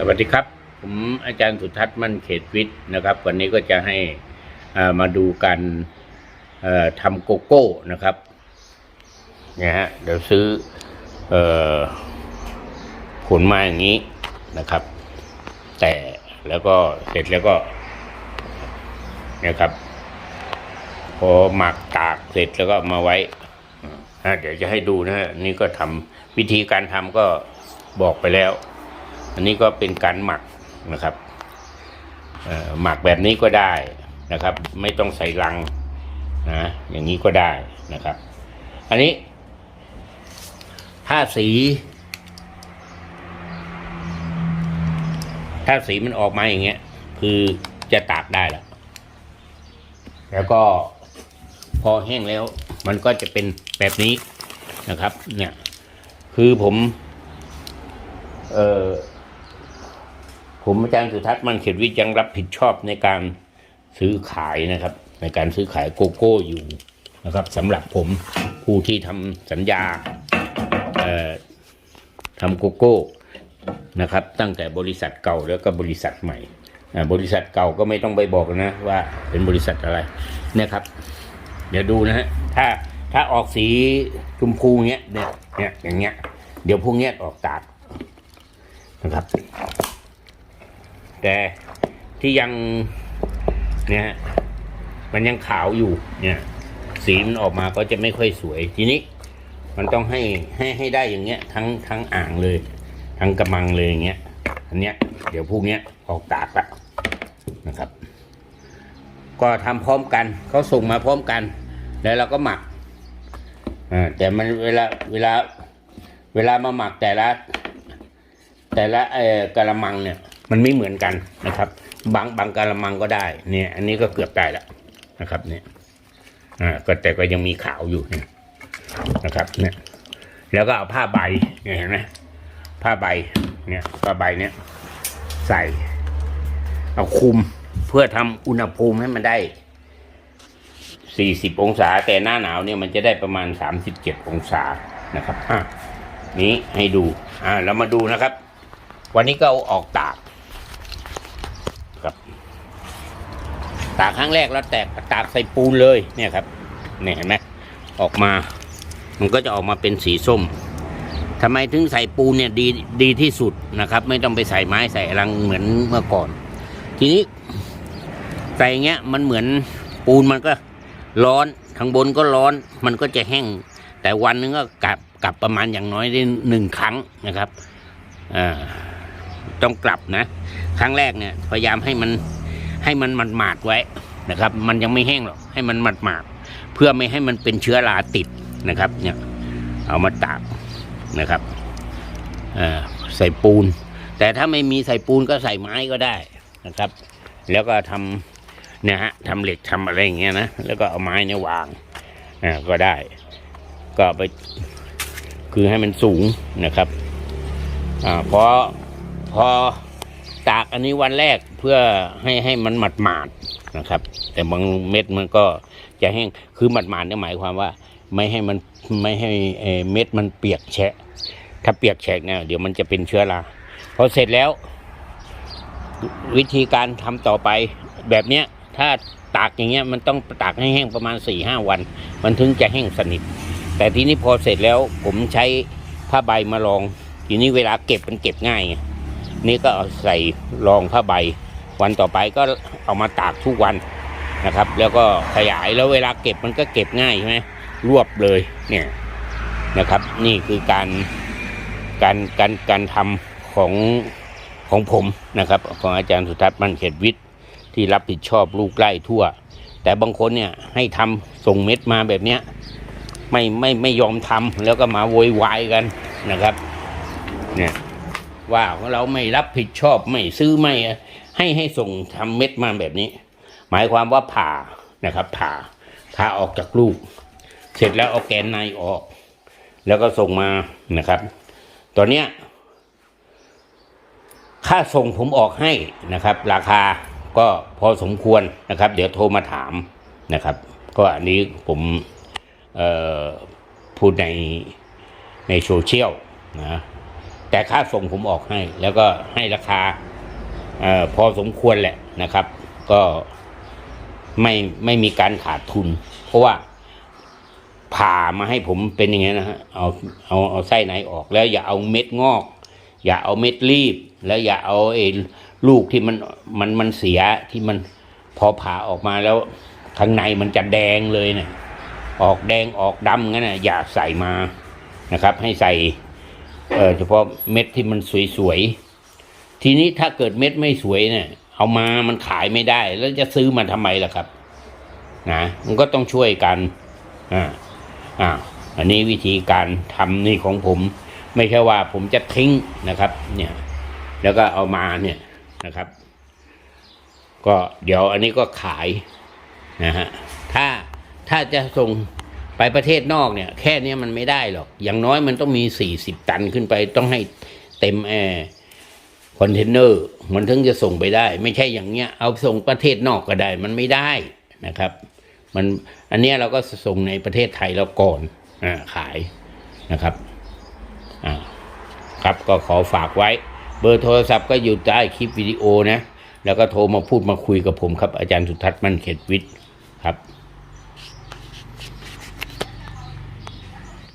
สวัสดีครับ ผมอาจารย์สุทัศน์มั่นเขตวิทย์นะครับ วันนี้ก็จะให้มาดูการทำโกโก้นะครับเนี่ยฮะเดี๋ยวซื้ออผลมาอย่างนี้นะครับ แต่แล้วก็เสร็จแล้วก็เนี่ยครับ พอหมักตากเสร็จแล้วก็มาไว้เดี๋ยวจะให้ดูนะฮะนี่ก็ทำวิธีการทำก็บอกไปแล้ว อันนี้ก็เป็นการหมักนะครับหมักแบบนี้ก็ได้นะครับ ไม่ต้องใส่ลังนะอย่างนี้ก็ได้นะครับ อันนี้ ถ้าสี ถ้าสีมันออกมาอย่างเงี้ย คือจะตากได้แล้วแล้วก็พอแห้งแล้ว มันก็จะเป็นแบบนี้นะครับ เนี่ย คือผม เอ่อ ผมอาจารย์สุทัศน์มันเขตวิทย์ยังรับผิดชอบในการซื้อขายนะครับ ในการซื้อขายโกโก้อยู่นะครับสำหรับผมผู้ที่ทำสัญญาทำโกโก้นะครับ ตั้งแต่บริษัทเก่าแล้วก็บริษัทใหม่บริษัทเก่าก็ไม่ต้องไปบอกนะว่าเป็นบริษัทอะไรเนี่ยครับ เดี๋ยวดูนะฮะถ้าถ้าออกสีชมพูเงี้ยเนี่ยเนี่ยอย่างเงี้ย เดี๋ยวพวกเนี้ยออกตากนะครับ แต่ที่ยังเนี่ยฮะมันยังขาวอยู่เนี่ยสีมันออกมาก็จะไม่ค่อยสวยทีนี้ มันต้องให้ให้ให้ได้อย่างเงี้ย ทั้งทั้งอ่างเลย ทั้งกระมังเลยอย่างเงี้ยอันเนี้ยเดี๋ยวพวกเนี้ยออกตากละนะครับ ก็ทำพร้อมกันเขาส่งมาพร้อมกัน แล้วเราก็หมักอ่าแต่มันเวลาเวลาเวลามาหมักแต่ละ แต่ละเอ่อกะละมังเนี่ย มันไม่เหมือนกันนะครับ บางบางกะละมังก็ได้ เนี่ย อันนี้ก็เกือบได้แล้วนะครับ เนี่ยอ่าก็แต่ก็ยังมีขาวอยู่เนี่ยนะครับ เนี่ย แล้วก็เอาผ้าใบเนี่ยเห็นไหมผ้าใบ เนี่ยผ้าใบเนี่ย ใส่ เอาคุมเพื่อทำอุณหภูมิให้มันได้40องศา แต่หน้าหนาวเนี่ยมันจะได้ประมาณ37องศานะครับอะนี้ให้ดูอ่าเรามาดูนะครับ วันนี้ก็เอาออกตาก ครับ ตากครั้งแรกแล้วแตกตากใส่ปูนเลยเนี่ยครับเนี่ยเห็นไหมออกมา มันก็จะออกมาเป็นสีส้มทำไมถึงใส่ปูนเนี่ยดีดีที่สุดนะครับ ไม่ต้องไปใส่ไม้ใส่รังเหมือนเมื่อก่อน ทีนี้ใส่เงี้ยมันเหมือนปูนมันก็ร้อนข้างบนก็ร้อน มันก็จะแห้ง แต่วันนึงก็กลับกลับประมาณอย่างน้อยได้หนึ่งครั้งนะครับอ่าต้องกลับนะ ครั้งแรกเนี่ย พยายามให้มัน ให้มันมันหมาดไว้นะครับ มันยังไม่แห้งหรอกให้มันหมาดหมาดๆเพื่อไม่ให้มันเป็นเชื้อราติดนะครับเนี่ยเอามาตากนะครับอ่าใส่ปูน แต่ถ้าไม่มีใส่ปูนก็ใส่ไม้ก็ได้นะครับ แล้วก็ทำเนี่ยฮะทำเหล็กทำอะไรอย่างเงี้ยนะแล้วก็เอาไม้เนี่ยวางอ่าก็ได้ ก็ไปคือให้มันสูงนะครับอ่าพอพอตากอันนี้วันแรก เพื่อให้ให้มันหมาดหมาดๆนะครับ แต่บางเม็ดมันก็จะแห้งคือหมาดหมาดเนี่ยหมายความว่า ไม่ให้มันไม่ให้เม็ดมันเปียกแฉะ ถ้าเปียกแฉะเนี่ยเดี๋ยวมันจะเป็นเชื้อราพอเสร็จแล้ว วิธีการทำต่อไปแบบเนี้ยถ้าตากอย่างเงี้ยมันต้องตากให้แห้งประมาณ4ี่ห้าวัน มันถึงจะแห้งสนิท แต่ทีนี้พอเสร็จแล้วผมใช้ผ้าใบมารองทีนี้เวลาเก็บมันเก็บง่ายไงนี่ก็เอาใส่รองผ้าใบ วันต่อไปก็เอามาตากทุกวันนะครับ แล้วก็ขยายแล้วเวลาเก็บมันก็เก็บง่ายใช่ไหมรวบเลยเนี่ยนะครับ นี่คือการการการการทำของของผมนะครับ ของอาจารย์สุทัศน์มั่นเขตวิทย์ที่รับผิดชอบลูกไร่ทั่ว แต่บางคนเนี่ยให้ทำส่งเม็ดมาแบบเนี้ยไม่ไม่ไม่ยอมทำแล้วก็มาโวยวายกันนะครับเนี่ยว่าเราไม่รับผิดชอบไม่ซื้อไม่ ให้ให้ส่งทำเม็ดมาแบบนี้ หมายความว่าผ่านะครับ ผ่าผ่าออกจากลูก เสร็จแล้วเอาแกนในออก แล้วก็ส่งมานะครับ ตอนเนี้ยค่าส่งผมออกให้นะครับ ราคาก็พอสมควรนะครับ เดี๋ยวโทรมาถามนะครับ ก็อันนี้ผมเอ่อพูดในในโซเชียลนะแต่ค่าส่งผมออกให้ แล้วก็ให้ราคา พอสมควรแหละนะครับ ก็ไม่ไม่มีการขาดทุน เพราะว่าผ่ามาให้ผมเป็นอย่างนี้นะฮะเอาเอาเอาไส้ในออกแล้วอย่าเอาเม็ดงอก อย่าเอาเม็ดรีบ แล้วอย่าเอาไอ้ลูกที่มันมันมันเสียที่มันพอผ่าออกมาแล้วข้างในมันจะแดงเลยเนะี่ยออกแดงออกดำงั้นนะอย่าใส่มานะครับ ให้ใส่เออเฉพาะเม็ดที่มันสวยๆ ทีนี้ถ้าเกิดเม็ดไม่สวยเนี่ย เอามามันขายไม่ได้ แล้วจะซื้อมาทำไมล่ะครับ นะมันก็ต้องช่วยกันอ่าอ่าอันนี้วิธีการทำนี่ของผม ไม่ใช่ว่าผมจะทิ้งนะครับ เนี่ย แล้วก็เอามาเนี่ยนะครับ ก็เดี๋ยวอันนี้ก็ขายนะฮะถ้าถ้าจะส่งไปประเทศนอกเนี่ย แค่เนี้ยมันไม่ได้หรอก อย่างน้อยมันต้องมีสี่สิบตันขึ้นไปต้องให้เต็มแอร์ คอนเทนเนอร์มันถึงจะส่งไปได้ ไม่ใช่อย่างเงี้ย เอาส่งประเทศนอกก็ได้ มันไม่ได้นะครับ มันอันเนี้ยเราก็ส่งในประเทศไทยเราก่อนอ่าขายนะครับอ่าครับก็ขอฝากไว้ เบอร์โทรศัพท์ก็อยู่ใต้คลิปวิดีโอนะ แล้วก็โทรมาพูดมาคุยกับผมครับอาจารย์สุทัศน์มั่นเขตวิทย์ครับ